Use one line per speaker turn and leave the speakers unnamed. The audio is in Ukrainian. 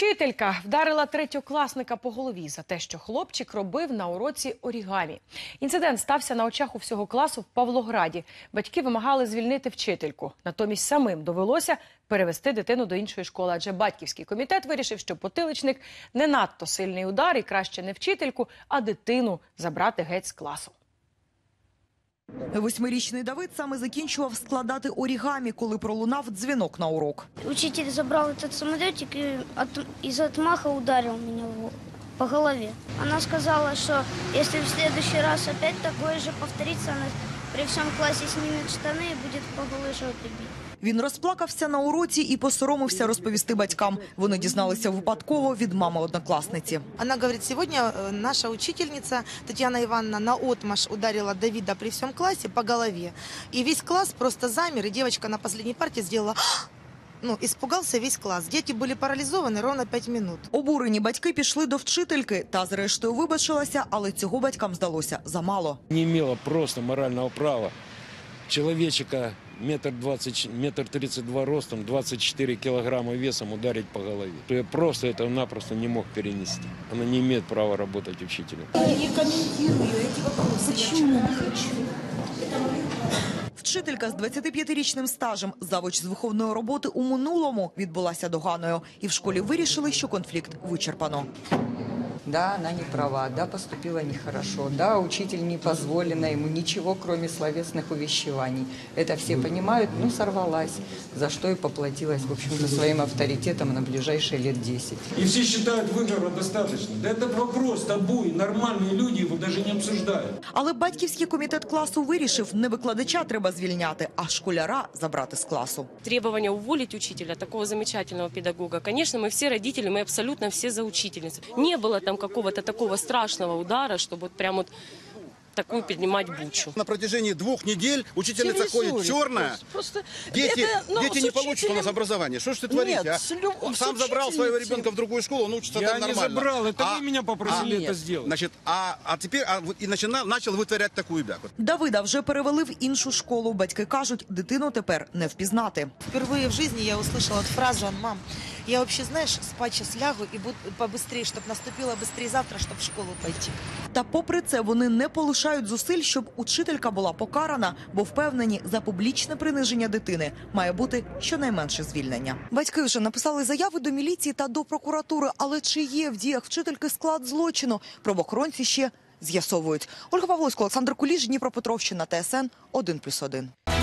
Вчителька вдарила третьокласника по голові за те, що хлопчик робив на уроці орігамі. Інцидент стався на очах у всього класу в Павлограді. Батьки вимагали звільнити вчительку. Натомість самим довелося перевести дитину до іншої школи, адже батьківський комітет вирішив, що потиличник не надто сильний удар і краще не вчительку, а дитину забрати геть з класу.
Восьмирічний Давид саме закінчував складати орігамі, коли пролунав дзвінок на урок.
Учитель забрав цей самолетик і із отмаха ударив мене по голові. Вона сказала, що якщо в следующий раз опять такое же повториться, она при всьому класі знімуть штани і буде по голой жопе бить.
Він розплакався на уроці і посоромився розповісти батькам. Вони дізналися випадково від мами однокласниці.
Вона говорить, сьогодні э, наша учительниця Тетяна Іванна на отмаш ударила Давіда при всьому класі по голові. І весь клас просто замір, і девочка на останній парті сделала Ну, испугался весь класс. Дети были парализованы ровно пять минут.
Обурені батьки пішли до вчительки та зрештою вибачилася, але цього батькам здалося замало.
не имела просто морального права человечика метр двадцать, метр тридцать два ростом, 24 килограмма весом ударить по голове. Я просто это напросто не мог перенести. Она не имеет права работать учителем.
Вчителька з 25-річним стажем, завуч з виховної роботи у минулому відбулася доганою. І в школі вирішили, що конфлікт вичерпано.
Да, она не права, да, поступила нехорошо, да, учитель не позволено ему ничего, кроме словесных увещеваний. Это все понимают, ну, сорвалась, за что и поплатилась, в общем-то, своим авторитетом на ближайшие лет 10.
И все считают выговора достаточно. Да этот вопрос табу, и нормальные люди его даже не обсуждают.
Але батьківський комітет класу вирішив, не викладача треба звільняти, а школяра забрати з класу.
требование уволить учителя, такого замечательного педагога. Конечно, мы все родители, мы абсолютно все за учительницу. Не было там какого-то такого страшного удара, чтобы вот прям вот такую поднимать бучу.
На протяжении двух недель учительница ходит черная.
Просто
Дети,
это, ну,
дети
с
не получат у
учителем-
нас образование. Что ж ты творишь,
Нет,
а?
с лю-
Он
с
сам забрал своего
учительницей.
ребенка в другую школу, он учится
Я
там
не
нормально.
забрал, это
А-
вы меня попросили
а-
это сделать.
Значит, а, а теперь а, вот и начинал, начал вытворять такую бяку.
Давида вже перевели в іншу школу. Батьки кажуть, дитину тепер не впізнати.
Впервые в жизни я услышала вот фразу «Мам, я вообще, знаешь, спать сейчас лягу и буду побыстрее, чтобы наступило быстрее завтра, чтобы в школу пойти».
Та попри це вони не полишають зусиль, щоб учителька була покарана, бо впевнені, за публічне приниження дитини має бути щонайменше звільнення. Батьки вже написали заяви до міліції та до прокуратури, але чи є в діях вчительки склад злочину? Правоохоронці ще з'ясовують. Ольга Павловська, Олександр Куліш, Дніпропетровщина, ТСН 1+,1.